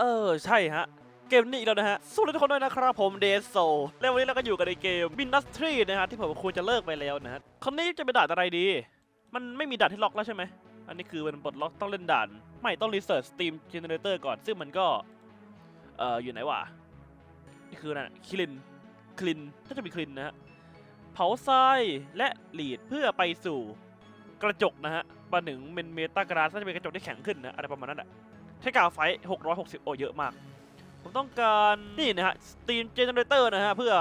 เออ ใช่ฮะ เกมนี้อีกแล้วนะฮะ สู้ทุกคนด้วยนะครับผมเดซโซแล้ววันนี้เราก็อยู่กันในเกมบินัสทรีนะฮะ ที่ผมควรจะเลิกไปแล้วนะฮะคราวนี้จะเป็นด่านอะไรดี มันไม่มีด่านที่ล็อกแล้วใช่ไหม อันนี้คือมันปลดล็อกต้องเล่นด่าน ไม่ต้องรีเสิร์ชสตรีมเจเนเรเตอร์ก่อน ซึ่งมันก็ เอ่อ อยู่ไหนวะ นี่คือนั่นคลิน คลินถ้าจะมีคลินนะฮะ เผาทรายและหลีดเพื่อไปสู่กระจกนะฮะประหนึ่งเป็นเมตากราสน่าจะเป็นกระจกที่แข็งขึ้นนะอะไรประมาณนั้นอะ ใช้กาวไฟ660 โอเยอะมาก ผมต้องการนี่นะฮะสตรีมเจเนเรเตอร์นะฮะเพื่อ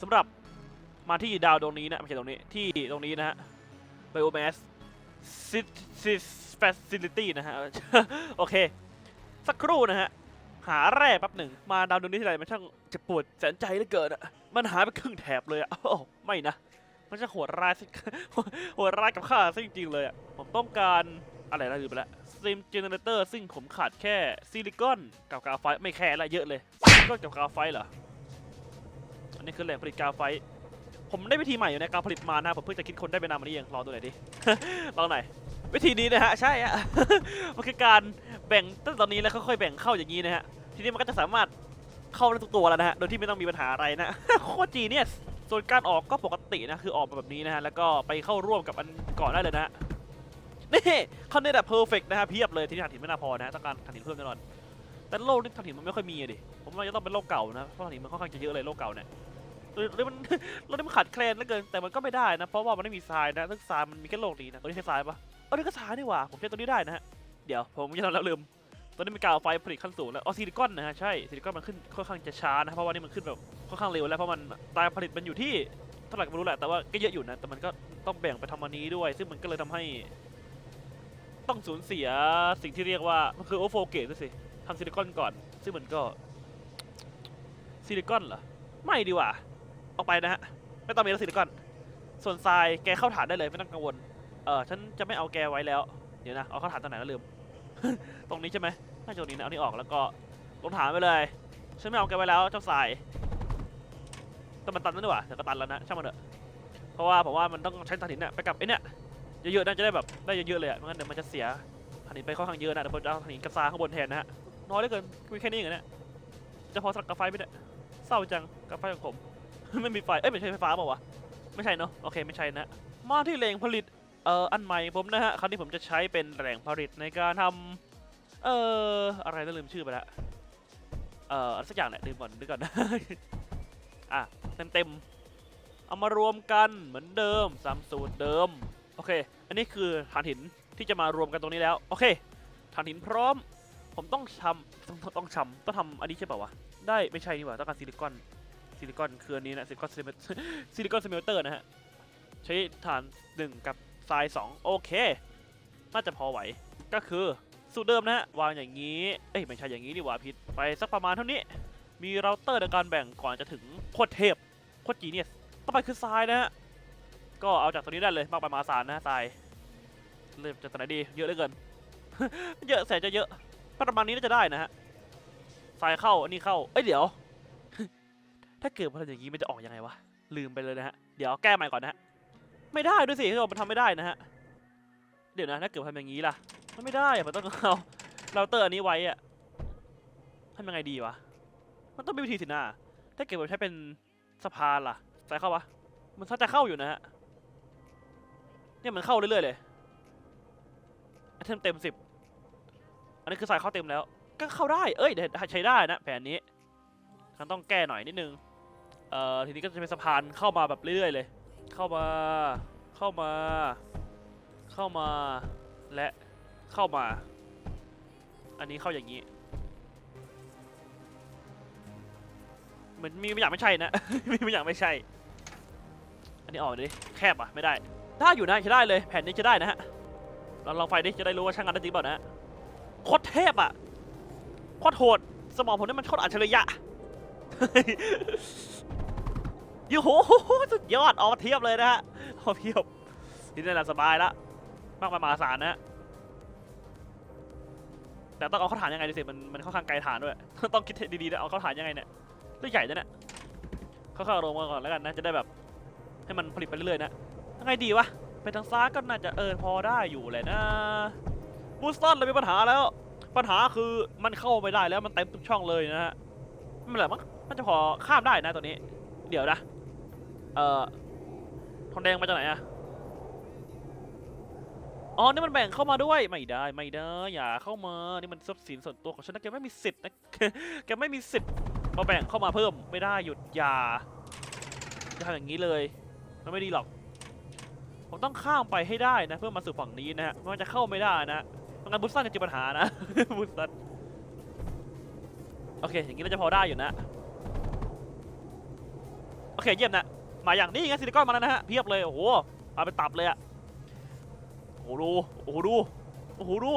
สำหรับมาที่ดาวดวงนี้นะไม่ใช่ตรงนี้ที่ตรงนี้นะฮะ Biomass Facility นะฮะ โอเค สักครู่นะฮะ หาแร่แป๊บหนึ่ง มาดาวดวงนี้ที่ไรมันช่างเจ็บปวดแสนใจเหลือเกินอะมันหายไปครึ่งแถบเลยอะโอ้ไม่นะ มันจะโหดร้ายสิโหดร้ายกับข้าซะจริงๆเลยอะผมต้องการอะไรนะลืมไปแล้ว ตรีมเจเนเรเตอร์ซึ่งผมขาดแค่ซิลิคอนกับกาไฟไม่แค่ละเยอะเลยซิลิคอนกับกาไฟเหรอ อันนี้คือแหล่งผลิตกาไฟ ผมได้วิธีใหม่อยู่ในการผลิตมานะผมเพิ่งจะคิดคนได้ไปนานมานี้เองรอดูหน่อยดิ ลองหน่อยวิธีนี้นะฮะใช่อะมันคือการแบ่งตั้งแต่ตอนนี้แล้วค่อยๆแบ่งเข้าอย่างนี้นะฮะทีนี้มันก็จะสามารถเข้าได้ทุกตัวแล้วนะฮะโดยที่ไม่ต้องมีปัญหาอะไรนะโคตรจีเนี่ยส่วนการออกก็ปกตินะคือออกมาแบบนี้นะฮะแล้วก็ไปเข้าร่วมกับอันก่อนได้เลยนะฮะ นี่เขาเนี่ยแบบเพอร์เฟกต์นะฮะเพียบเลยที่ถ่านหินไม่น่าพอนะต้องการถ่านหินเพิ่มแน่นอน แต่โลกนี่ถ่านหินมันไม่ค่อยมีอะดิผมว่าจะต้องเป็นโลกเก่านะเพราะถ่านหินมันค่อนข้างจะเยอะเลยโลกเก่าเนี่ยหรือหรือมันเราได้มันขาดแคลนเหลือเกินแต่มันก็ไม่ได้นะเพราะว่ามันไม่มีทรายนะซึ่งทรายมันมีแค่โลกนี้นะตัวนี้ใช้ทรายปะเออนี่ก็ทรายนี่หว่าผมใช้ตัวนี้ได้นะฮะเดี๋ยวผมจะทำแล้วลืมตอนนี้มีกาวไฟผลิตขั้นสูงแล้วอ๋อซิลิคอนนะฮะใช่ซิลิคอนมันขึ้นค่อนข้างจะช้านะเพราะว่านี่มันขึ้นแบบค่อนข้างเร็วแล้วเพราะมันตายผลิตมันอยู่ที่เท่าไหร่ก็ไม่รู้แหละแต่ว่าก็เยอะอยู่นะแต่มันก็ต้องแบ่งไปทำอันนี้ด้วย ซึ่งมันก็เลยทำให้ ต้องสูญเสียสิ่งที่เรียกว่า มันคือโอโฟเกตด้วยสิทำซิลิคอนก่อน ซึ่งมันก็ซิลิคอนเหรอ ไม่ดีกว่าออกไปนะฮะ ไม่ต้องมีแล้วซิลิคอน ส่วนทรายแกเข้าฐานได้เลยไม่ต้องกังวล เออฉันจะไม่เอาแกไว้แล้ว เดี๋ยวนะ เอาเข้าฐานตอนไหนแล้วลืม ตรงนี้ใช่ไหมน่าจะตรงนี้นะ เอานี่ออกแล้วก็ลงฐานไปเลย ฉันไม่เอาแกไว้แล้วเจ้าทรายแต่มันตันแล้วนี่หว่าแต่ก็ตันแล้วนะ ช่างมันเถอะ เพราะว่าผมว่ามันต้องใช้ฐานหินเนี่ยไปกับไอ้เนี่ย เยอะๆน่าจะได้แบบได้เยอะๆเลยอะไม่งั้นเดี๋ยวมันจะเสียฐานหินไปค่อนข้างเยอะนะเดี๋ยวผมจะเอาฐานหินกระซาข้างบนแทนนะฮะน้อยเหลือเกินมีแค่นี้เองเหรอเนี่ยจะพอสักกาไฟไหมเนี่ยเศร้าจังกาไฟของผม ไม่มีไฟเอ้ยไม่ใช่ไฟฟ้าเปล่าวะไม่ใช่เนาะโอเคไม่ใช่นะมาที่แหล่งผลิตเอ่ออันใหม่ผมนะฮะคราวนี้ผมจะใช้เป็นแหล่งผลิตในการทำเอ่ออะไรนะลืมชื่อไปละเอ่อสักอย่างแหละลืมก่อนนึกก่อนอะเต็มเต็มเอามารวมกันเหมือนเดิมตามสูตรเดิม โอเค อันนี้คือฐานหินที่จะมารวมกันตรงนี้แล้ว โอเค ฐานหินพร้อม ผมต้องทำต้องต้องทำต้องทำอันนี้ใช่เปล่าวะ ได้ไม่ใช่นี่หว่าต้องการซิลิคอน ซิลิคอนคืออันนี้นะซิลิคอนซิลิคอนสเมลเตอร์นะฮะ ใช้ฐาน 1 กับทราย 2 โอเค น่าจะพอไหว ก็คือสูตรเดิมนะฮะ วางอย่างนี้ เอ้ยไม่ใช่อย่างนี้ดีกว่าพิษไปสักประมาณเท่านี้ มีเราเตอร์ในการแบ่งก่อนจะถึงโคตรเทพโคตรจีเนียสต่อไปคือทรายนะฮะ ก็เอาจากตัวนี้ได้เลยมากไปมหาศาลนะทรายเริ่มจากตัวไหนดีเยอะเหลือเกิน เยอะแสนจะเยอะประมาณนี้น่าจะได้นะฮะทรายเข้าอันนี้เข้าเอ้ยเดี๋ยว ถ้าเกิดมันอย่างนี้มันจะออกยังไงวะลืมไปเลยนะฮะเดี๋ยวแก้ใหม่ก่อนนะฮะไม่ได้ด้วยสิคือมันทำไม่ได้นะฮะเดี๋ยวนะถ้าเกิดทำอย่างนี้ล่ะมันไม่ได้อะมันต้องเอาเราเตอร์อันนี้ไว้อะทำยังไงดีวะมันต้องมีวิธีสินะถ้าเกิดผมใช้เป็นสะพานล่ะใส่เข้าปะมันถ้าจะเข้าอยู่นะฮะ เนี่ยมันเข้าเรื่อยๆเลยไอเทมเต็มสิบอันนี้คือใส่เข้าเต็มแล้ว ก็เข้าได้ เอ้ยเดี๋ยวใช้ได้นะแผนนี้มันต้องแก้หน่อยนิดนึง เอ่อทีนี้ก็จะเป็นสะพานเข้ามาแบบเรื่อยๆเลย เข้ามา เข้ามา เข้ามา และเข้ามา อันนี้เข้าอย่างนี้ เหมือนมีบางอย่างไม่ใช่นะ มีบางอย่างไม่ใช่ อันนี้ออกดิ แคบอะ ไม่ได้ ได้อยู่นะใช้ได้เลย แผ่นนี้จะได้นะฮะเราลองไฟดิจะได้รู้ว่าช่างงานได้จริงเปล่านะโคตรเทพอะโคตรโหดสมองผมนี่มันโคตรอัจฉริยะยูโหสุดยอดออกมาเทียบเลยนะฮะออกมาเทียบทีนี้แหละสบายละมากมายมหาศาลนะแต่ต้องเอาเข้าฐานยังไงดิสิมันมันค่อนข้างไกลฐานด้วยต้องคิดดีๆนะเอาเข้าฐานยังไงเนี่ยเรื่องใหญ่นะเนี่ยเข้าๆลงมาก่อนแล้วกันนะจะได้แบบให้มันผลิตไปเรื่อยๆนะ ไงดีวะ ไปทางซ้ายก็น่าจะเออพอได้อยู่แหละนะบูสตันเรามีปัญหาแล้ว ปัญหาคือมันเข้าไม่ได้แล้วมันเต็มทุกช่องเลยนะฮะไม่เป็นไรมั้งมันจะพอข้ามได้นะตัวนี้ เดี๋ยวนะ เอ่อทองแดงมาจากไหนอะอ๋อ นี่มันแบ่งเข้ามาด้วย ไม่ได้ ไม่ได้ อย่าเข้ามา นี่มันทรัพย์สินส่วนตัวของฉันนะแกไม่มีสิทธิ์นะ แกไม่มีสิทธิ์มาแบ่งเข้ามาเพิ่ม ไม่ได้ หยุด อย่าจะทำอย่างนี้เลย มันไม่ดีหรอก ผมต้องข้ามไปให้ได้นะ เพื่อมาสู่ฝั่งนี้นะฮะมันจะเข้าไม่ได้นะไม่งั้นบุสซันจะเจอปัญหานะ บุสซันโอเคอย่างนี้เราจะพอได้อยู่นะโอเคเยี่ยมนะมาอย่างนี้ไงซิลิคอนมาแล้วนะฮะเพียบเลยโอ้โหมาเป็นตับเลยอะโอ้โหดูโอ้โหดูโอ้โหดู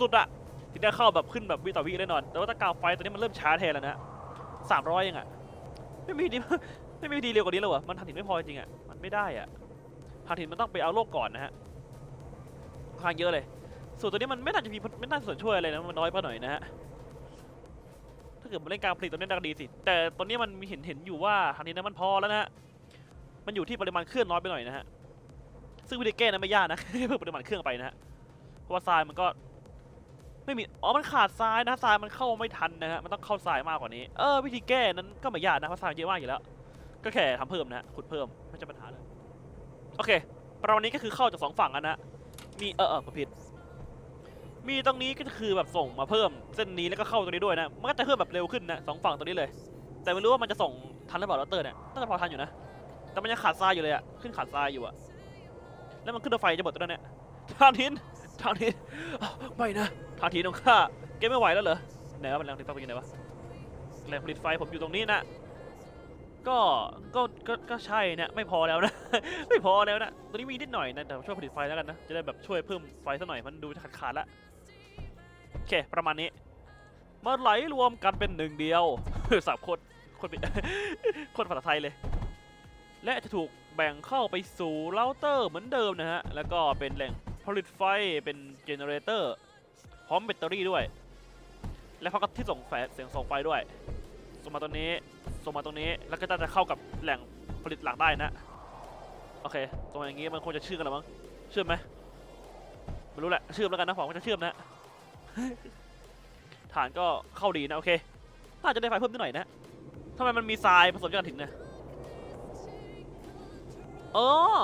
สุดๆอะที่ได้เข้าแบบขึ้นแบบวิต่อวิแน่นอนแต่ว่าตะกาวไฟตัวนี้มันเริ่มช้าแทนแล้วนะสามร้อยยังอะไม่มีดีไม่มีดีเร็วกว่านี้เลยวะมันทางถิ่นไม่พอจริงอะมันไม่ได้อะ ทางถิ่นมันต้องไปเอาโลกก่อนนะฮะคว้างเยอะเลย ส่วนตัวนี้มันไม่น่าจะมีไม่น่าจะส่วนช่วยอะไรนะมันน้อยไปหน่อยนะฮะถ้าเกิดมาเล่นการผลิตตัวนี้น่าจะดีสิ แต่ตอนนี้มันมีเห็นเห็นอยู่ว่าทางนี้นะมันพอแล้วนะฮะมันอยู่ที่ปริมาณเครื่องน้อยไปหน่อยนะฮะซึ่งวิธีแก้นั้นไม่ยากนะเพิ่มปริมาณเครื่องไปนะฮะเพราะว่าทรายมันก็ไม่มี อ๋อ มันขาดทรายนะทรายมันเข้าไม่ทันนะฮะ มันต้องเข้าทรายมากกว่านี้ เออ วิธีแก้นั้นก็ไม่ยากนะ เพราะทรายเยอะมากอยู่แล้ว ก็แค่ทำเพิ่มนะฮะ ขุดเพิ่ม ไม่ใช่ปัญหาเลย โอเค ประมาณนี้ก็คือเข้าจากสองฝั่งแล้วนะ มีเออเออผิด มีตรงนี้ก็คือแบบส่งมาเพิ่มเส้นนี้แล้วก็เข้าตรงนี้ด้วยนะ มันก็จะเพิ่มแบบเร็วขึ้นนะสองฝั่งตรงนี้เลย แต่ไม่รู้ว่ามันจะส่งทันหรือเปล่าเราเตอร์เนี่ย น่าจะพอทันอยู่นะ แต่มันยังขาดทรายอยู่เลยอะขึ้นขาดทรายอยู่อะแล้วมันขึ้นรถไฟจะหมดแล้วเนี่ยทางทินทางทินไม่นะทางทินของข้าเกมไม่ไหวแล้วเหรอไหนวะมันแรงผลิตไฟเป็นยังไงวะแรงผลิตไฟผมอยู่ตรงนี้นะ ก็ก็ก็ก็ใช่นะไม่พอแล้วนะ ไม่พอแล้วนะตัวนี้มีนิดหน่อยนะแต่ช่วยผลิตไฟแล้วกันนะจะได้แบบช่วยเพิ่มไฟสักหน่อยมันดูขาดขาดๆละโอเคประมาณนี้มาไหลรวมกันเป็นหนึ่งเดียวสับโคตรโคตรเป็นโคตรภาษาไทยเลย และจะถูกแบ่งเข้าไปสู่เราเตอร์เหมือนเดิมนะฮะ แล้วก็เป็นแหล่งผลิตไฟเป็นเจเนเรเตอร์พร้อมแบตเตอรี่ด้วย และเขาก็ที่ส่งแฝเสียงส่งไฟด้วยส่งมาตรงนี้ ส่งมาตรงนี้แล้วก็จะเข้ากับแหล่งผลิตหลักได้นะโอเคตรงอย่างงี้มันควรจะเชื่อมกันหรือมั้งเชื่อมไหมไม่รู้แหละเชื่อมแล้วกันนะผมก็จะเชื่อมนะฐานก็เข้าดีนะโอเคน่าจะได้ไฟเพิ่มนิดหน่อยนะทำไมมันมีทรายผสมกันถึงนะเออ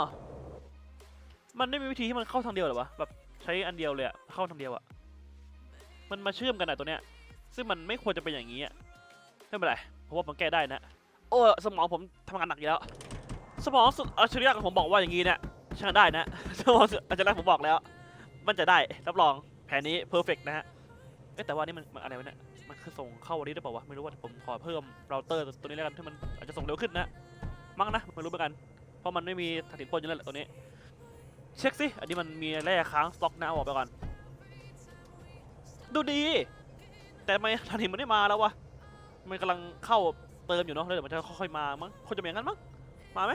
มันไม่มีวิธีที่มันเข้าทางเดียวหรอวะแบบใช้อันเดียวเลยอะเข้าทางเดียวอะมันมาเชื่อมกันอะตัวเนี้ยซึ่งมันไม่ควรจะเป็นอย่างนี้อะไม่เป็นไร เพราะว่าผมแก้ได้นะ โอ้สมองผมทำงานหนักอยู่แล้ว สมองสุดอัจฉริยะของผมบอกว่าอย่างนี้เนี่ยช่ได้นะสมองสุดอัจฉริยะผมบอกแล้ว มันจะได้รับรองแผนนี้เพอร์เฟกนะฮะแต่ว่านี่มันอะไรวะเนี่ยมันคือส่งเข้าวันนี้ได้เปล่าวะไม่รู้ว่าผมขอเพิ่มเราเตอร์ตัวนี้แล้วกันที่มันอาจจะส่งเร็วขึ้นนะมั้งนะไม่รู้เหมือนกันเพราะมันไม่มีถังถิ่นพ่นอยู่แล้วตัวนี้ เช็คสิอันนี้มันมีแร่ค้างสต็อกนะเออกไปก่อนดูดี แต่ทำไมถังถิ่นมันไม่มาแล้ววะ มันกำลังเข้าเติมอยู่เนาะแล้วเดี๋ยวมันจะค่อยๆมามั้งคนจะเป็นอย่างนั้นมั้งมาไหม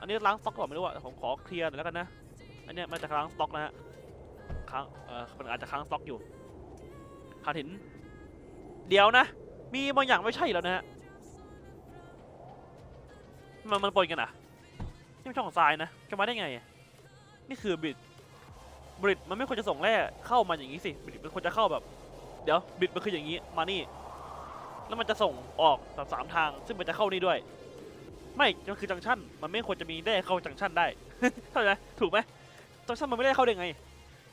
อันนี้ล้างสต็อกก่อนไม่รู้อะผมขอเคลียร์หน่อยแล้วกันนะอันเนี้ยมันจะค้างสต็อกนะฮะค้างเอ่อมันอาจจะค้างสต็อกอยู่หาถินเดี๋ยวนะ มีบางอย่างไม่ใช่แล้วนะฮะมันมันปนกันอะนี่มันช่องทรายนะจะมาได้ไง นี่คือบริดบริดมันไม่ควรจะส่งแร่เข้ามาอย่างนี้สิบริดมันควรจะเข้าแบบ เดี๋ยวบริดมันคืออย่างนี้มานี่ แล้วมันจะส่งออกแบบสามทาง ซึ่งมันจะเข้านี่ด้วย ไม่มันคือจังชั่น มันไม่ควรจะมีแร่เข้าจังชั่นได้เข้าใจไหมถูกไหมจังชั่นมันไม่ได้เข้าได้ไง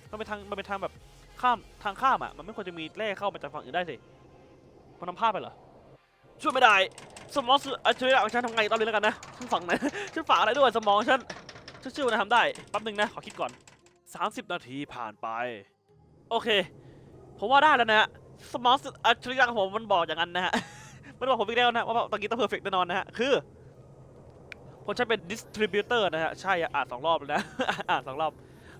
มันเป็นทางมันเป็นทางแบบข้ามทางข้ามอะ มันไม่ควรจะมีแร่เข้ามาจากฝั่งอื่นได้สิมันทำพลาดไปเหรอ ช่วยไม่ได้ สมองสุดอัจฉริยะของฉันทำไงตอนนี้แล้วกันนะฉันฝังไหนฉันฝากอะไรด้วยสมองฉันฉันเชื่อว่านะทำได้ แป๊บหนึงนะ ขอคิดก่อน 30 นาทีผ่านไป โอเค ผมว่าได้แล้วนะ สมองสุดอัจฉริยะของผมมันบอกอย่างนั้นนะฮะ มันบอกผมอีกแล้วนะว่าตอนนี้ต้องเพอร์เฟกต์แน่นอนนะฮะ คือผมใช้เป็นดิสทริบิวเตอร์นะฮะ ใช่อ่านสองรอบแล้วนะ อ่านสองรอบ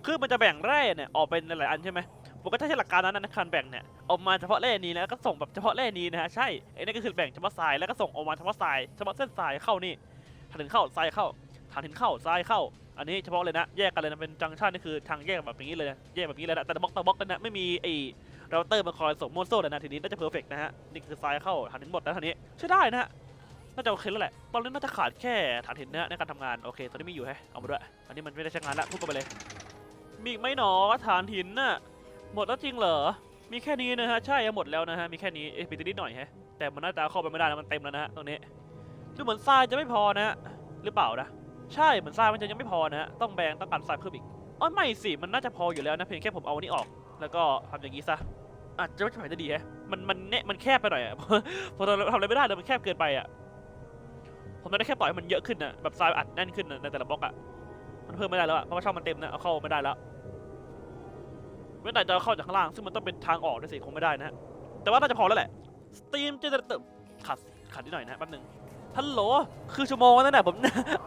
คือมันจะแบ่งแร่เนี่ย ออกเป็นหลายๆอันใช่ไหมผมก็ใช้หลักการนั้นนะการแบ่งเนี่ยออกมาเฉพาะแร่นี้แล้วก็ส่งแบบเฉพาะแร่นี้นะฮะ ใช่ไอ้นี่ก็คือแบ่งเฉพาะทรายแล้วก็ส่งออกมาเฉพาะทรายเฉพาะเส้นทรายเข้านี่ฐานถึงเข้าทรายเข้าฐานถึงเข้าทรายเข้า อันนี้เฉพาะเลยนะ แยกกันเลยนะ เป็นจังชันนี่คือทางแยกแบบนี้เลยนะแยกแบบนี้เลยนะ แต่บล็อกต่อบล็อกกันนะ ไม่มีไอ้ เราเตอร์มาคอยส่งโมโซ่เลยนะทีนี้น่าจะเพอร์เฟกต์นะฮะนี่คือทรายเข้าฐานถึงหมดนะทีนี้ใช้ได้นะฮะน่าจะโอเคแล้วแหละตอนนี้น่าจะขาดแค่ฐานหินนะในการทำงานโอเคตอนนี้มีอยู่แฮะเอามาด้วยอันนี้มันไม่ได้ใช้งานละพูดไปเลย มีอีกไหมหนอฐานหินน่ะหมดแล้วจริงเหรอมีแค่นี้นะฮะใช่หมดแล้วนะฮะมีแค่นี้เอ๊ะมีตัวนิดหน่อยฮะแต่มันน่าจะเข้าไปไม่ได้แล้วมันเต็มแล้วนะฮะตรงนี้ดูเหมือนทรายจะไม่พอนะฮะหรือเปล่านะใช่เหมือนทรายมันจะยังไม่พอนะฮะต้องแบงต้องการทรายเพิ่มอีกอ๋อไม่สิมันน่าจะพออยู่แล้วนะเพียงแค่ผมเอาอันนี้ออก แล้วก็ทำอย่างนี้ซะอาจจะไม่ใช่จะดีแฮะมันมันเน่มันแคบไปหน่อยอะพอเราทำอะไรไม่ได้เลยมันแคบเกินไปอะผมได้แค่ปล่อยให้มันเยอะขึ้นนะแบบทรายอัดแน่นขึ้นนะในแต่ละบล็อกอะมันเพิ่มไม่ได้แล้วอะเพราะว่าช่องมันเต็มนะเอาเข้าไม่ได้แล้วไม่ได้จะเอาเข้าจากข้างล่างซึ่งมันต้องเป็นทางออกด้วยสิคงไม่ได้นะฮะแต่ว่าน่าจะพอแล้วแหละสตรีมจะเติมขัดขัดนิดหน่อยนะแป๊บนึงฮัลโหลคือชั่วโมงแล้วนะผม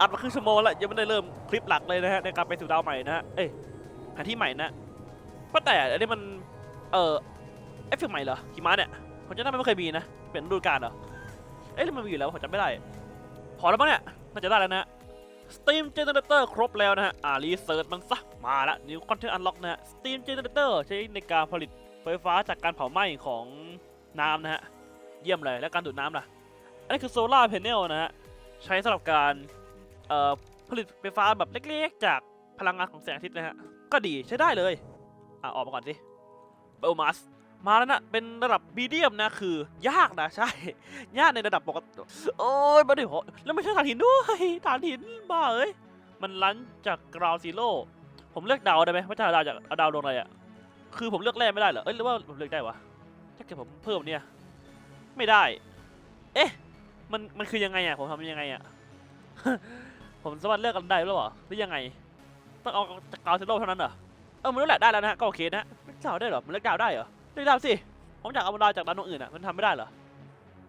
อัดมาครึ่งชั่วโมงแล้วยังไม่ได้เริ่มคลิปหลักเลยนะฮะในการไปสู่ดาวใหม่นะฮะเอ้ยแผนที่ใหม่นะ ว่าแต่อันนี้มัน เออเอฟเฟกต์ใหม่เหรอหิมะเนี่ยผมจำได้มันไม่เคยมีนะ เป็นฤดูกาลเหรอ เอ๊ะหรือมันมีอยู่แล้วผมจำไม่ได้ พอแล้วมั้งเนี่ย น่าจะได้แล้วนะ Steam Generator ครบแล้วนะฮะ อ่ารีเสิร์ชมันซะ มาละ New Content Unlock นะฮะ Steam Generator ใช้ในการผลิตไฟฟ้าจากการเผาไหม้ของน้ำนะฮะ เยี่ยมเลย และการดูดน้ำล่ะ อันนี้คือโซลาร์ a พ e เนลนะฮะ ใช้สำหรับการเอ่อผลิตไฟฟ้าแบบเล็กๆ จากพลังงานของแสงอาทิตย์นะฮะ ก็ดีใช้ได้เลย อะออกมาก่อนสิเบลมัสมาแล้วนะเป็นระดับมีเดียมนะคือยากนะใช่ ยากในระดับปกติโอ้ยมาดิโหแล้วไม่ใช่ฐานหินด้วยฐานหินบ้าเอ้ยมันลันจากกราวซีโร่ผมเลือกดาวได้ไหมว่าจะดาวจากเอาดาวงอะไรอะคือผมเลือกแร่ไม่ได้เหรอเอ้ยหรือว่าผมเลือกได้วะถ้าเกิดผมเพิ่มเนี่ย ไม่ได้ เอ๊ะ มันมันคือยังไงอะผมทำยังไงอะผมสามารถเลือกกันได้หรือเปล่าหรือยังไง ต้องเอาจากกราวซีโร่เท่านั้นเหรอ เออมันรู้แหละได้แล้วนะฮะก็โอเคนะเลือกดาวได้เหรอมันเลือกดาวได้เหรอเลือกดาวสิผมอยากเอาดาวจากดาวดวงอื่นอะมันทำไม่ได้เหรอ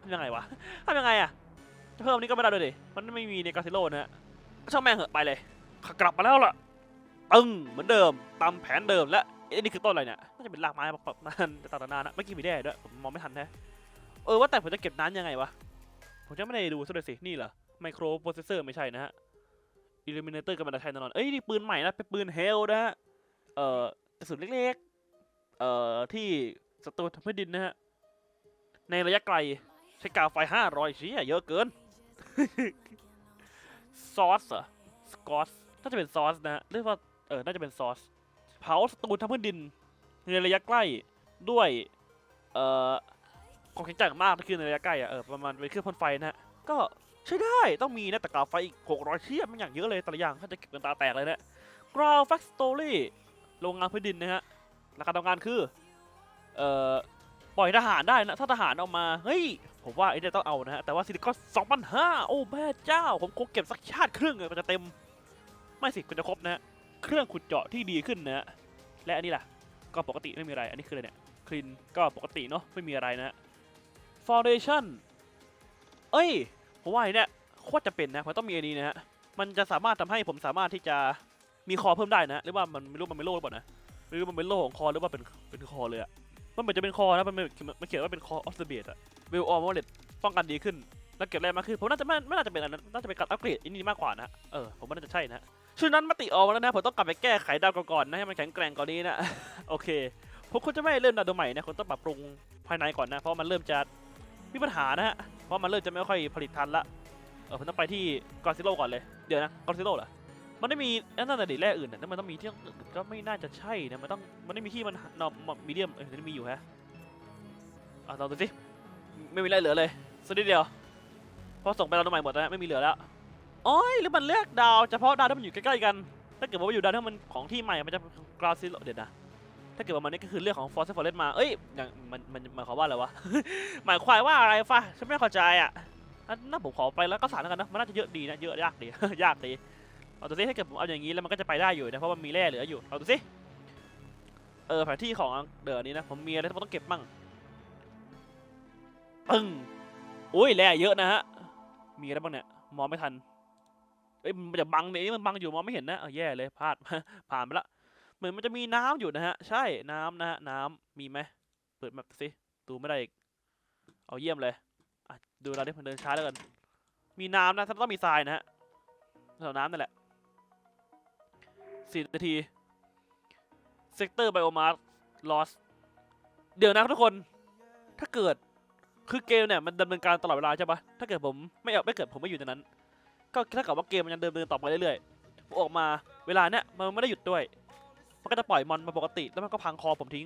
ทำยังไงวะทำยังไงอะเพิ่มนี้ก็ไม่ได้ด้วยดิมันไม่มีในกาซิโร่นะฮะช่างแม่งเหอะไปเลยขากลับมาแล้วล่ะตึงเหมือนเดิมตามแผนเดิมและอ๊ะนี่คือต้นอะไรเนี่ยน่าจะเป็นรากไม้แบบนานต่างๆนานานะไม่อกี้มีได้ด้วยผมมองไม่ทันแท้เออว่าแต่ผมจะเก็บน้ำยังไงวะผมจะไม่ได้ดูซะเลยสินี่เหรอไมโครโปรเซสเซอร์ไม่ใช่นะฮะอิลูมิเนเตอร์กับมันใช้แน่นอน เอ้ยนี่ปืนใหม่นะเป็นปืนเฮลนะฮะ เอ่อกระสุนเล็กๆ เอ่อ ที่ศัตรูทำให้ดินนะฮะ ในระยะไกล ใช้กาวไฟ500เชี่ยเยอะเกิน ซอสเหรอสกอสน่าจะเป็นซอสนะฮะเรียกว่า เออ น่าจะเป็นซอส เผาศัตรูทำพื้นดิน ในระยะใกล้ด้วย เอ่อของแข็งแกร่งมากคือในระยะใกล้อะเออประมาณเป็นเครื่องพ่นไฟนะฮะ ก็ใช้ได้ต้องมีนะแต่กาวไฟอีก600เชี่ยมันอย่างเยอะเลยแต่ละอย่างถ้าจะเก็บกันตาแตกเลยนะ Ground Factory โรงงานพื้นดินนะฮะราคารทำงานคือเอ่อปล่อยทหารได้นะถ้าทหารเอามาเฮ้ยผมว่าไอ้เนี่ยต้องเอานะฮะแต่ว่าซิลิคอน2,500โอ้แม่เจ้า ผมคงเก็บสักชาติครึ่งเลยก็จะเต็ม ไม่สิก็จะครบนะฮะเครื่องขุดเจาะที่ดีขึ้นนะฮะและอันนี้ล่ะก็ปกติไม่มีอะไร อันนี้คืออะไรเนี่ยคลินก็ปกติเนาะไม่มีอะไรนะฮะ Foundation เอ้ยผมว่าไอ้เนี่ยโคตรจะเป็นนะเพราะต้องมีอันนี้นะฮะมันจะสามารถทำให้ผมสามารถที่จะ มีคอเพิ่มได้นะหรือว่ามันไม่รู้มันเป็นโล่หรือเปล่านะไม่รู้มันเป็นโล่ของคอหรือว่าเป็นเป็นคอเลยอะมันเหมือนจะเป็นคอนะมันเป็นมันเขียนว่าเป็นคอออฟเดอะเบดอะวิลออมอลเลตป้องกันดีขึ้นแล้วเก็บแรงมากขึ้นผมน่าจะไม่ไม่น่าจะเป็นอันนั้นน่าจะเป็นการอัปเกรดอันนี้มากกว่านะเออผมว่าน่าจะใช่นะชุดนั้นมติออกมาแล้วนะผมต้องกลับไปแก้ไขดาวก่อนๆนะให้มันแข็งแกร่งกว่านี้นะโอเคผมควรจะไม่เริ่มดาวดวงใหม่นะผมต้องปรับปรุงภายในก่อนนะเพราะมันเริ่มจะมีปัญหานะฮะเพราะมันเริ่มจะไม่ค่อยผลิตทันละเออผมต้องไปที่กอซิโร่ก่อนเลยเดี๋ยวนะกอซิโร่เหรอ มันไม่มีนั่นน่ดิแร่อื่นนะนั่นมันต้องมีที่ก็ไม่น่าจะใช่นะมันต้องมันไม่มีที่มันนอมมีเดียมเออมันมีอยู่ฮะอะลอดูสิไม่มีอะไรเหลือเลยสักนิดเดียวเพราะส่งไปเราวใหม่หมดแล้วนะไม่มีเหลือแล้วโอ้ยหรือมันเลือกดาวเฉพาะดาวที่มันอยู่ใกล้ๆกัน ถ้าเกิดว่าอยู่ดาวที่มันของที่ใหม่มันจะกราซิโลเดี๋ยวนะถ้าเกิดว่ามันนี่ก็คือเรื่องของฟอสเซฟอร์เรสมาเอ้ยอย่างมันมันหมายความว่าอะไรวะหมายความว่าอะไรฟะฉันไม่เข้าใจอะอันน่าผมขอไปแล้วก็สารแล้วกันนะมันน่าจะเยอะดีนะเยอะยากดียากดี เอาดูสิถ้าเกิดผมเอาอย่างนี้แล้วมันก็จะไปได้อยู่นะเพราะมันมีแร่เหลืออยู่เอาดูสิเออแผนที่ของเดือนี้นะผมมีอะไรที่ผมต้องเก็บมั่งปึ้งอุ้ยแร่เยอะนะฮะมีอะไรบ้างเนี่ยมองไม่ทันเอ้ยมันจะบังเนี่ยมันบังอยู่มองไม่เห็นนะเออแย่เลยพลาดผ่านไปละเหมือนมันจะมีน้ำอยู่นะฮะ ใช่น้ำนะฮะน้ำมีไหมเปิดแมปสิดูไม่ได้อีกเอาเยี่ยมเลยดูเราได้เดินช้าแล้วกันมีน้ำนะถ้าต้องมีทรายนะฮะแถวน้ำนั่นแหละ สี่นาทีเซกเตอร์ไบโอมาร์ลอสเดี๋ยวนะทุกคน ถ้าเกิดคือเกมเนี่ยมันดำเนินการตลอดเวลาใช่ปะถ้าเกิดผมไม่เอาไม่เกิดผมไม่อยู่ในนั้น ก็ถ้าเกิดว่าเกมมันยังเดินเดินต่อไปเรื่อยๆผมออกมาเวลาเนี้ยมันไม่ได้หยุดด้วย มันก็จะปล่อยมอนมาปกติแล้วมันก็พังคอผมทิ้ง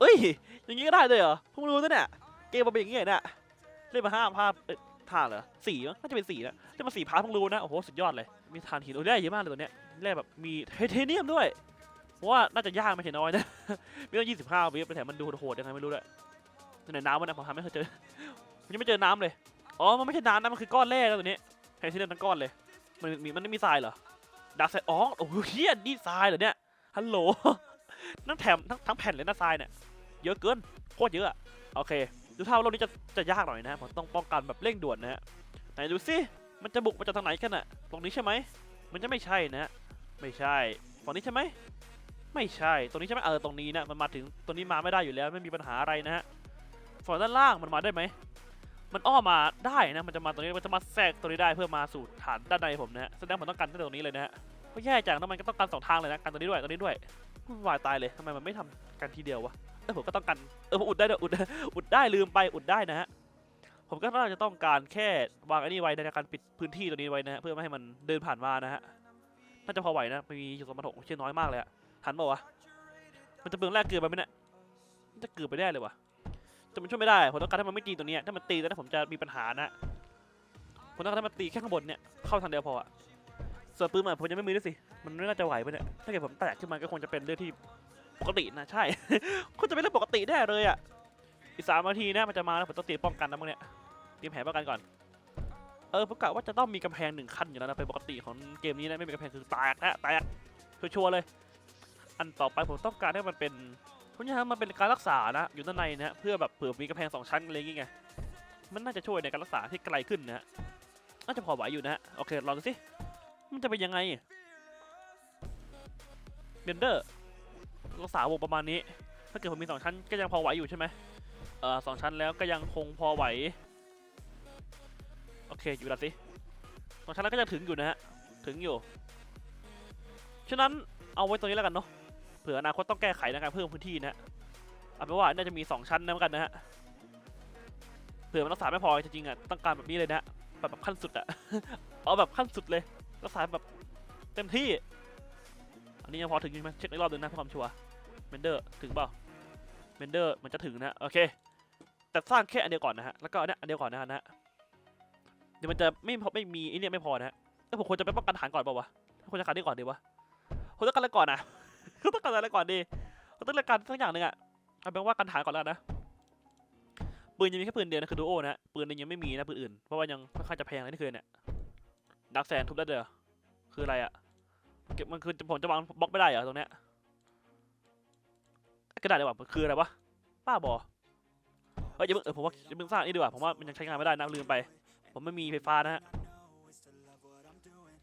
เอ้ย อย่างงี้ก็ได้เลยเหรอเพิ่งรู้นะเนี่ยเกมมันเป็นอย่างงี้เนี่ยเล่นมาห้าภาพท่าเหรอสี่มั้งน่าจะเป็นสี่นะเล่นมาสี่พาร์ทเพิ่งรู้นะโอ้โหสุดยอดเลยมีฐานหินโอ้ยได้เยอะมากเลยตัวเนี้ย แร่แบบมีไทเทเนียมด้วยเพราะว่าน่าจะยากไม่ใช่น้อยนะมีตั้งยี่สิบห้าวิไปแถมมันดูโหดยังไงไม่รู้ด้วยไหนน้ำมันนะผมหาไม่เคยเจอยังไม่เจอน้ำเลยอ๋อมันไม่ใช่น้ำนะมันคือก้อนแร่แล้วตัวนี้ไทเทเนียมทั้งก้อนเลย มันมีมันไม่มีทรายเหรอดักทรายอ๋อโอ้โหเฮียนี่ทรายเหรอเนี่ยฮัลโหลนั่นแถมทั้งทั้งแผ่นเลยนะทรายเนี่ยเยอะเกินโคตรเยอะโอเค ดูท่าว่ารอบนี้จะจะยากหน่อยนะผมต้องป้องกันแบบเร่งด่วนนะฮะไหนดูสิมันจะบุกมาจากทางไหนกันอะตรงนี้ใช่ไหม มันจะไม่ใช่นะฮะ ไม่ใช่ฝั่งนี้ใช่ไหมไม่ใช่ ตรงนี้ใช่ไหมเออตรงนี้นะมันมาถึงตัวนี้มาไม่ได้อยู่แล้วไม่มีปัญหาอะไรนะฮะฝั่งด้านล่างมันมาได้ไหมมันอ้อมมาได้นะมันจะมาตรงนี้มันจะมาแทรกตัวนี้ได้เพื่อมาสู่ฐานด้านในผมนะฮะแสดงผมต้องกันตั้งแต่ตรงนี้เลยนะฮะก็แย่จังแล้วมันก็ต้องกันสองทางเลยนะกันตัวนี้ด้วยตัวนี้ด้วยวุ่นวายตายเลยทำไมมันไม่ทำกันทีเดียววะเออผมก็ต้องกันเออผมอุดได้ด้วยอุดอุดได้ลืมไปอุดได้นะฮะผมก็น่าจะต้องการแค่วางไอ้นี่ไว้ในการปิดพื้นที่ตัวนี้ไว้นะฮะเพื่อไม่ให้มันเดินผ่านมานะฮะ น่าจะพอไหวนะมีอยู่สองพันหกเชื่อน้อยมากเลยอะทันป่าวะมันจะเบืองแรกเกินไปไหมเนี่ยจะเกินไปได้เลยวะแต่มันช่วยไม่ได้ผมต้องการให้มันไม่ตีตัวเนี้ยถ้ามันตีแล้วนะผมจะมีปัญหานะผมต้องการให้มันตีแค่ข้างบนเนี่ยเข้าทางเดียวพออะส่วนปืนใหม่ผมยังไม่มีด้วยสิมันไม่น่าจะไหวไปเนี่ยถ้าเกิดผมแตกขึ้นมาก็คงจะเป็นเรื่องที่ปกตินะใช่คงจะเป็นเรื่องปกติแน่เลยอะอีกสามนาทีนะมันจะมาแล้วผมต้องเตรียมป้องกันนะมึงเนี่ยเตรียมแผนป้องกันก่อน เออผมกะว่าจะต้องมีกำแพงหนึ่งขั้นอยู่แล้วนะเป็นปกติของเกมนี้นะไม่มีกำแพงคือแตกนะแตกชัวร์เลย อันต่อไปผมต้องการให้มันเป็นผมอย่ากให้มันเป็นการรักษานะอยู่ด้านในนะเพื่อแบบเผื่อมีกำแพงสองชั้นอะไรอย่างเงี้ยมันน่าจะช่วยในการรักษาที่ไกลขึ้นนะน่าจะพอไหวอยู่นะโอเคลองดูสิมันจะเป็นยังไงเบนเดอร์รักษาวงประมาณนี้ ถ้าเกิดผมมีสองชั้นก็ยังพอไหวอยู่ใช่ไหมเออสองชั้นแล้วก็ยังคงพอไหว อเคอยู่ดัดสิสองชั้นแล้วก็จะถึงอยู่นะฮะ ถึงอยู่ ฉะนั้นเอาไว้ตรงนี้แล้วกันเนาะ เผื่ออนาคตต้องแก้ไขในการเพิ่มพื้นที่นะฮะเอาเป็นว่าน่าจะมี 2 ชั้นนะเหมือนกันนะฮะ เผื่อมันรักษาไม่พอจริงๆอะต้องการแบบนี้เลยนะแบบแบบขั้นสุดอะ เอาแบบขั้นสุดเลย รักษาแบบเต็มที่ อันนี้ยังพอถึงอยู่ไหมเช็คอีกรอบหนึงนะเพื่อความชัวร์ เมนเดอร์ถึงเปล่า เมนเดอร์มันจะถึงนะ โอเค แต่สร้างแค่อันเดียวก่อนนะฮะ แล้วก็อันเนี้ยอันเดียวก่อนนะฮะ ดี๋ยวมันจะไม่พอไม่มีไอเนี่ยไม่พอนะฮะเอ้ยผมควรจะไปป้องกันฐานก่อนเปล่าวะควรจะการนี่ก่อนดีวะผมต้องการอะไรก่อนนะเขาต้องการอะไรก่อนดีเขาต้องการสักอย่างหนึ่งอะเอาเป็นว่ากันฐานก่อนแล้วนะปืนยังมีแค่ปืนเดียวนะคือดูโอนะฮะปืนนึงยังไม่มีนะปืนอื่นเพราะว่ายังค่อนข้างจะแพงเลยนี่คือเนี่ยดักแซนทุบได้เด้อคืออะไรอะเก็บมันคือผมจะวางบล็อกไม่ได้เหรอตรงเนี้ยกระดาษดีกว่าคืออะไรวะป้าบอเอ้ยอย่าเพิ่งเออผมว่าอย่าเพิ่งสร้างนี่ดีกว่าผมว่ามันยังใช้งานไม่ได้นะลืมไป ผมไม่มีไฟฟ้านะฮะ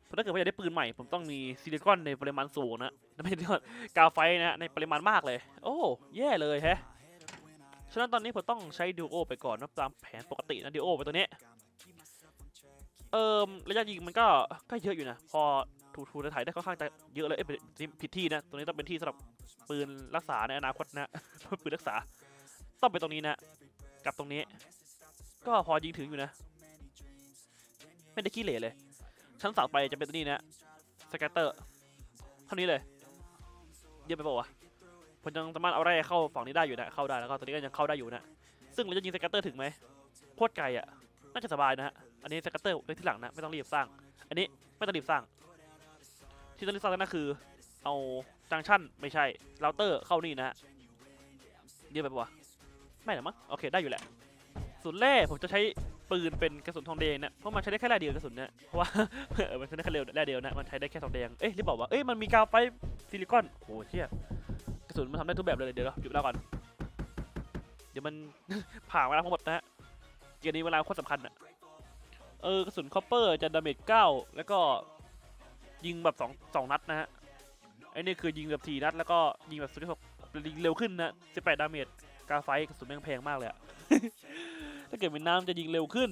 เพราะถ้าเกิดว่าอยากได้ปืนใหม่ ผมต้องมีซิลิคอนในปริมาณสูงนะไม่ใช่ซิลิคอนกาไฟนะฮะในปริมาณมากเลย โอ้แย่เลยแฮะฉะนั้นตอนนี้ผมต้องใช้ดูโอไปก่อนนะตามแผนปกตินะดูโอไปตัวนี้ เอิมระยะยิงมันก็ก็เยอะอยู่นะ พอถูถูถ่ายได้ค่อนข้างจะเยอะเลยเอ้ยผิดผิดที่นะ ตรงนี้ต้องเป็นที่สำหรับปืนรักษาในอนาคตนะ ปืนรักษา ต้องไปตรงนี้นะ กับตรงนี้ ก็พอยิงถึงอยู่นะ ไม่ได้ขี้เหร่เลย ชั้นสามไปจะเป็นตัวนี้นะสแกตเตอร์เท่านี้เลย เยอะไปบอกว่าวะผมยังสามารถเอาแร่เข้าฝั่งนี้ได้อยู่นะ เข้าได้แล้วก็ตัวนี้ก็ยังเข้าได้อยู่นะ ซึ่งมันจะยิงสกัตเตอร์ถึงไหมโคตรไกลอะ น่าจะสบายนะฮะ อันนี้สกัตเตอร์ไว้ที่หลังนะ ไม่ต้องรีบสร้าง อันนี้ไม่ต้องรีบสร้าง ที่ต้องรีบสร้างนั่นคือ เอาจังชั่นไม่ใช่เราเตอร์เข้านี่นะฮะเยอะไปปะวะไม่หรอมั้ง โอเคได้อยู่แหละส่วนแร่ผมจะใช้ ปืนเป็นกระสุนทองแดงนะเพราะมันใช้ได้แค่แร่เดียวกระสุนเนี่ยเพราะว่าเออมันใช้ได้แค่เร็วแร่เดียวนะมันใช้ได้แค่ทองแดงเอ้ยรีบบอกว่าเอ้ยมันมีกาวไฟซิลิคอนโอ้เชี่ยกระสุนมันทำได้ทุกแบบเลยเดี๋ยวเราหยุดเวลาก่อนเดี๋ยวมันผ่านเวลาทั้งหมดนะฮะเกมนี้เวลาโคตรสำคัญอะเออกระสุนคอปเปอร์จะดาเมจเก้าแล้วก็ยิงแบบสองสองนัดนะฮะไอ้นี่คือยิงแบบสี่นัด แล้วก็ยิงแบบสุดที่ยิงเร็วขึ้นนะสิบแปดดาเมจกาไฟกระสุนแม่งแพงมากเลยอะ ถ้าเกิดเป็นน้ำจะยิงเร็วขึ้น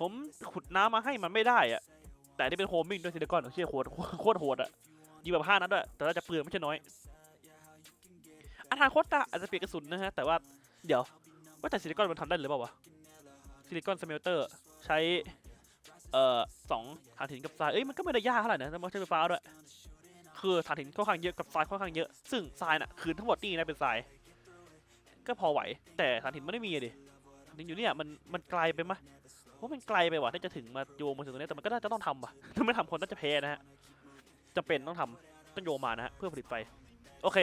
ผมขุดน้ำมาให้มันไม่ได้อะแต่ที่เป็นโฮมมิ่งด้วยซิลิคอนเชี่ยโคตรโคตรโหดอะยิงแบบห้านัดด้วย แต่น่าจะเปลืองไม่ใช่น้อยอนาคตอะอาจจะเปลี่ยนกระสุนนะฮะ แต่ว่าเดี๋ยว ว่าแต่ซิลิคอนมันทำได้หรือเปล่าวะซิลิคอนสเมลเตอร์ใช้ เอ่อสองฐานหินกับทราย เอ้ยมันก็ไม่ได้ยากเท่าไหร่นะแต่มันใช้ไฟฟ้าด้วย คือฐานหินค่อนข้างเยอะกับทรายค่อนข้างเยอะ ซึ่งทรายน่ะคืนทั้งหมดนี่นะเป็นทราย ก็พอไหว แต่ฐานหินไมันไม่มีอะดิ นหินอยู่เนี่ยมันมันไกลไปมะเพราะมันไกลไปว่ะที่จะถึงมาโยมาถึงตรงนี้แต่มันก็น่าจะต้องทำว่ะถ้าไม่ทำคนน่าจะแพ้นะฮะจะเป็นต้องทำต้องโยมานะฮะเพื่อผลิตไฟโอเค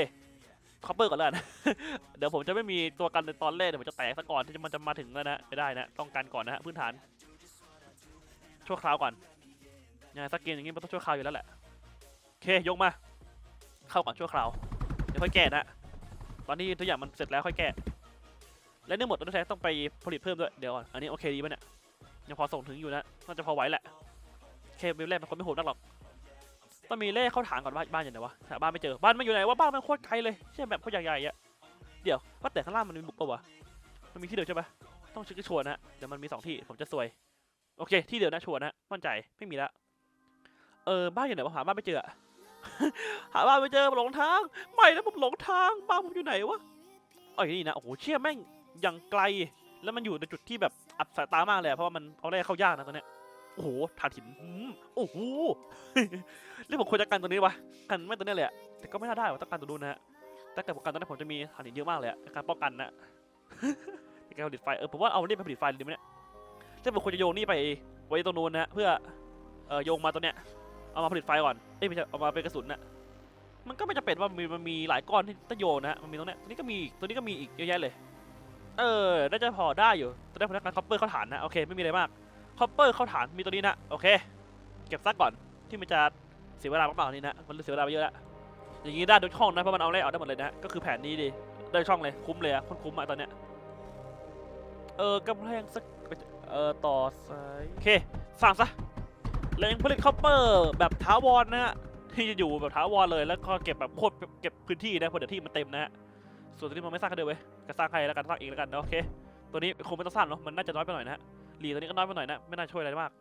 คอปเปอร์ก่อนแล้วกันเดี๋ยวผมจะไม่มีตัวกันในตอนแรกเดี๋ยวผมจะแตกซะก่อนที่มันจะมาถึงแล้วนะไม่ได้นะต้องกันก่อนนะฮะพื้นฐาน ชั่วคราวก่อนยังไงสักเกมอย่างงี้มันต้องชั่วคราวอยู่แล้วแหละโอเคยกมา เข้าก่อนชั่วคราวเดี๋ยวค่อยแก้นะตอนนี้ทุกอย่างมันเสร็จแล้วค่อยแก้ และเนื่องหมดตัวแท้ต้องไปผลิตเพิ่มด้วย เดี๋ยวก่อน อันนี้โอเคดีป่ะเนี่ย ยังพอส่งถึงอยู่นะน่าจะพอไหวแหละ เคเวลแรกมันคนไม่โหดนักหรอก ต้องมีเล่เข้าฐานก่อนว่าบ้านอยู่ไหนวะ หาบ้านไม่เจอ บ้านมันอยู่ไหนวะ บ้านมันโคตรไกลเลยใช่แบบโคตรใหญ่ๆอะ เดี๋ยวว่าแต่ข้างล่างมันมีบุกปะวะ มันมีที่เดียวใช่ปะต้องช็คให้ชวร์นะเดี๋ยวมันมีสองที่ ผมจะซวย โอเค ที่เดียวนะชวร์นะ มั่นใจ ไม่มีละ เออ บ้านอยู่ไหนวะ หาบ้านไม่เจอหาบ้านไม่เจอหลงทาง ไม่นะผมหลงทาง บ้านผมอยู่ไหนวะเอ้ยนี่นะ โอ้โห เชี่ยแม่ง อยังไกล แล้วมันอยู่ในจุดที่แบบอับสายตามากเลยเพราะว่ามันเอาได้เข้ายากนะตอนเนี้ยโอ้โหฐานหินโอ้โหเรื่องผมควรจะกันตัวนี้วะกันไม่ตัวเนี้ยเลยอะแต่ก็ไม่น่าได้วะต้องกันตัวนู้นนะฮะแต่เกิดผมกันตัวนี้ผมจะมีฐานหินเยอะมากเลยในการป้องกันนะในการผลิตไฟเออผมว่าเอานี่ไปผลิตไฟดีไหมเนี่ยแต่ผมควรจะโยนนี่ไปไว้ตรงนู้นนะฮะเพื่อเอ่อโยงมาตัวเนี้ยเอามาผลิตไฟก่อนเอ้ยไม่ใช่เอามาเป็นกระสุนนะมันก็ไม่จำเป็นว่ามีมันมีหลายก้อนที่ต้องโยนนะฮะมันมีตรงเนี้ยตัวนี้ก็มีอีกตัวนี้ก็มีอีกเยอะแยะเลย เออ น่าจะพอได้อยู่ตอนแรกพนักงานคอปเปอร์เข้าฐานนะ โอเค ไม่มีอะไรมาก คอปเปอร์เข้าฐาน มีตัวนี้นะ โอเค เก็บซักก่อน ที่มันจะเสียเวลาเปล่าๆนี่นะ มันเสียเวลาไปเยอะแล้ว อย่างนี้ได้ทุกช่องนะ เพราะมันเอาแรกเอาได้หมดเลยนะ ก็คือแผนนี้ดิได้ช่องเลย คุ้มเลยอะคนคุ้มอะตอนเนี้ย เออกำแพงสัก เออต่อสายโอเคสั่งซะแรงผลิตคอปเปอร์แบบถาวรนะฮะ ที่จะอยู่แบบถาวรเลย แล้วก็เก็บแบบโคตรเก็บพื้นที่นะเพราะเดี๋ยวที่มันเต็มนะฮะ ส่วนตัวนี้มันไม่สร้างกันเดียวเว้ยก็สร้างให้แล้วกันสร้างเองแล้วกันนะโอเค ตัวนี้คงไม่ต้องสร้างเนาะมันน่าจะน้อยไปหน่อยนะฮะหลีตัวนี้ก็น้อยไปหน่อยนะไม่น่าช่วยอะไรมาก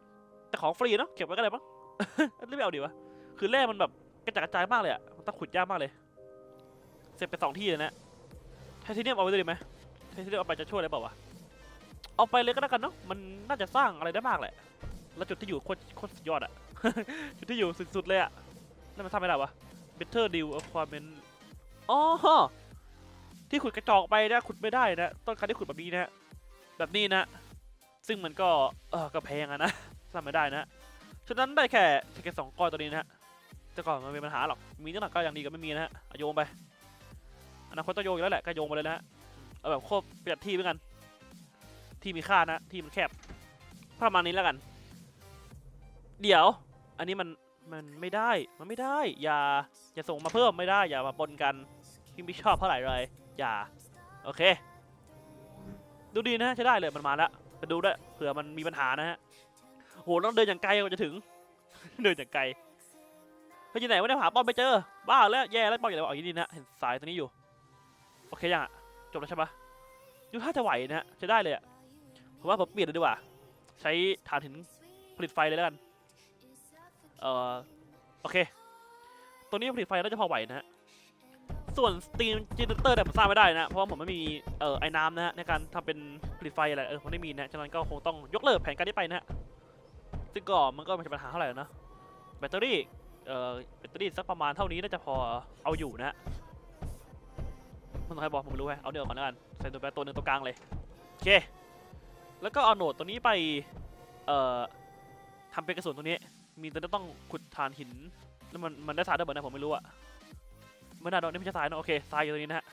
แต่ของฟรีเนาะเก็บไว้ก็ได้มั้งรีบเอาดีวะคือแร่มันแบบกระจัดกระจายมากเลยอะมันต้องขุดยากมากเลย เสร็จไปสองที่เลยนะไทเทเนียมเอาไปด้วยดีไหมไทเทเนียมเอาไปจะช่วยอะไรเปล่าวะเอาไปเลยก็แล้วกันเนาะมันน่าจะสร้างอะไรได้มากแหละแล้วจุดที่อยู่โคตรโคตรสุดยอดอะจุดที่อยู่สุดๆเลยอะแล้วมันทำไม่ได้วะ Better Deal Aquaman อ๋อ ที่ขุดกระจอกไปนะขุดไม่ได้นะต้องการที่ขุดแบบนี้นะแบบนี้นะ ซึ่งมันก็เออก็แพงอะนะทำไม่ได้นะฉะนั้นได้แค่แค่สองก้อนตัวนี้นะฮะแต่ก่อนมันไม่มีปัญหาหรอกมีนิดหน่อยก็ยังดีกว่าไม่มีนะฮะโยงไปอนาคตต้องโยงอยู่แล้วแหละก็โยงไปเลยนะฮะเอาแบบโคตรประหยัดที่เหมือนกัน ที่มีค่านะที่มันแคบประมาณนี้แล้วกัน เดี๋ยว อันนี้มันมันไม่ได้มันไม่ได้ อย่าอย่าส่งมาเพิ่มไม่ได้ อย่ามาปนกันพี่ไม่ชอบเท่าไหร่เลย อย่า โอเค ดูดีนะใช้ได้เลยมันมาแล้วไปดูด้วยเผื่อมันมีปัญหานะฮะโหต้องเดินอย่างไกลกว่าจะถึง เดินอย่างไกลไปที่ไหนวะเนี่ยหาป้อมไปเจอ บ้าแล้วแย่แล้วป้อมอยู่ไหนวะอ๋ออยู่นี่นะเห็นสายตัวนี้อยู่ โอเคยังอะจบแล้วใช่ปะดูถ้าจะไหวนะฮะใช้ได้เลยอะผมว่าผมเปลี่ยนเลยดีกว่า ใช้ฐานหินผลิตไฟเลยแล้วกัน เอ่อ โอเค ตัวนี้ผลิตไฟน่าจะพอไหวนะฮะ ส่วนสตีมจินเตอร์เนี่ผมสร้างไม่ได้นะ เพราะว่าผมไม่มีเอ่อไอ้น้ำนะฮะในการทำเป็นผลิตไฟอะไรเออผมไม่มีนะฉะนั้นก็คงต้องยกเลิกแผนการนี้ไปนะฮะซึ่งก็มันก็ไม่ใช่ปัญหาเท่าไหร่นะแบตเตอรี่เอ่อแบตเตอรี่สักประมาณเท่านี้น่าจะพอเอาอยู่นะฮะมันใครบอกผมไม่รู้ไงเอาเดี๋ยวก่อนแล้วกันใส่ตัวแบตตัวหนึ่งตัวกลางเลยโอเคแล้วก็เอาโหนดตัวนี้ไปเอ่อทำเป็นกระสุนตัวนี้ มีแต่ต้องขุดฐานหินแล้วมันมันได้ทรายด้เหมือนนะผมไม่รู้อะ ไม่น่าโดนนี่ไม่ใช่ทรายนะโอเคทรายอยู่ตรงนี้นะฮะ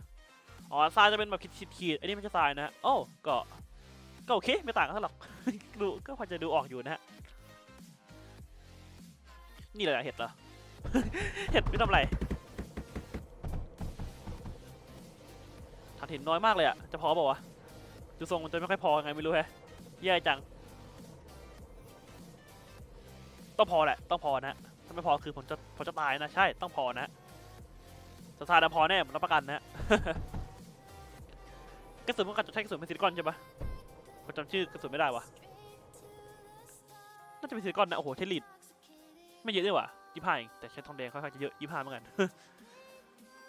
อ๋อทรายจะเป็นแบบขีดขีดๆอันนี้ไม่ใช่ทรายนะฮะโอ้ก็ก็โอเคไม่ต่างกันเท่าหรอกดูก็พอจะดูออกอยู่นะฮะนี่แหละเห็ดเหรอเห็ดไม่ทำอะไรฐานหินน้อยมากเลยอะจะพอเปล่าวะดูทรงมันจะไม่ค่อยพอไงไม่รู้แฮะแย่จังต้องพอแหละต้องพอนะถ้าไม่พอคือผมจะผมจะตายนะใช่ต้องพอนะ สถานะพอแน่ผมรับประกันนะกระสุนมันก็จะใช้กระสุนเป็นซิลิคอนใช่ปะผมจำชื่อกระสุนไม่ได้วะน่าจะเป็นซิลิคอนนะโอ้โหเทลิดไม่เยอะด้วยว่ะยี่ห้าเองแต่ใช้ทองแดงค่อนข้างจะเยอะยี่ห้าเหมือนกัน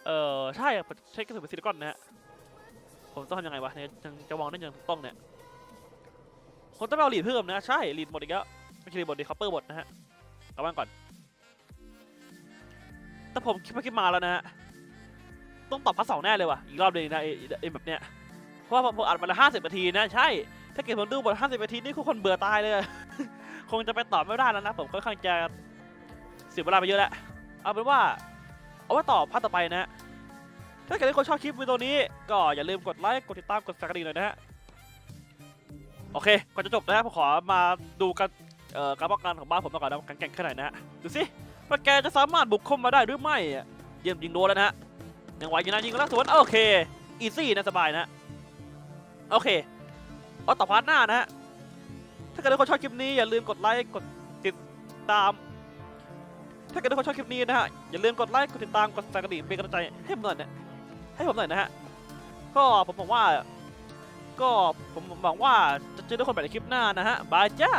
เออใช่ผมใช้กระสุนเป็นซิลิคอนนะฮะผมต้องทำยังไงวะเนี่ยจะวางได้ยังถูกต้องเนี่ยผมต้องเอาลีดเพิ่มนะใช่ลีดหมดอีกแล้วไม่ใช่ลีดหมดดิคัพเปอร์หมดนะฮะเอาบ้างก่อนแต่ผมคิดไปคิดมาแล้วนะฮะ ต้องตอบพาร์ทสองแน่เลยว่ะอีกรอบเลยนะไอ้ไอ้แบบเนี้ยเพราะว่าผมอัดมาละห้าสิบนาทีนะใช่ ถ้าเกิดผมดูบทห้าสิบนาทีนี่คือคนเบื่อตายเลย คงจะไปตอบไม่ได้แล้วนะ ผมค่อนข้างจะเสียเวลาไปเยอะแล้วเอาเป็นว่า เอาไว่าต่อพาร์ทต่อไปนะถ้าเกิดคนชอบคลิปวิดีโอนี้ก็อย่าลืมกดไลค์กดติดตามกดสักกระดิ่งหน่อยนะฮะโอเคก่อนจะจบนะฮะผมขอมาดูกันเอ่อการป้องกันของบ้านผมมาก่อนนะว่าแข็งแกร่งแค่ไหนนะฮะดูสิว่าแกจะสามารถบุกเข้ามาได้หรือไม่เยี่ยมยิงโดนแล้วนะฮะ ยังไหวอยู่นะยิงกันล้วสวนโอเคอีซี่นะสบายนะโอเคเอาต่อพาร์ทหน้านะฮะถ้าเกิดทุกคนชอบคลิปนี้อย่าลืมกดไลค์กดติดตาม ถ้าเกิดทุกคนชอบคลิปนี้นะฮะอย่าลืมกดไลค์กดติดตามกดสั่นกระดิ่งเป็นกำลังใจให้ผมหน่อยนะให้ผมหน่อยนะฮะก็ผมหวังว่า ก็ผมหวังว่าจะเจอทุกคนใหม่ในคลิปหน้านะฮะบายจ้า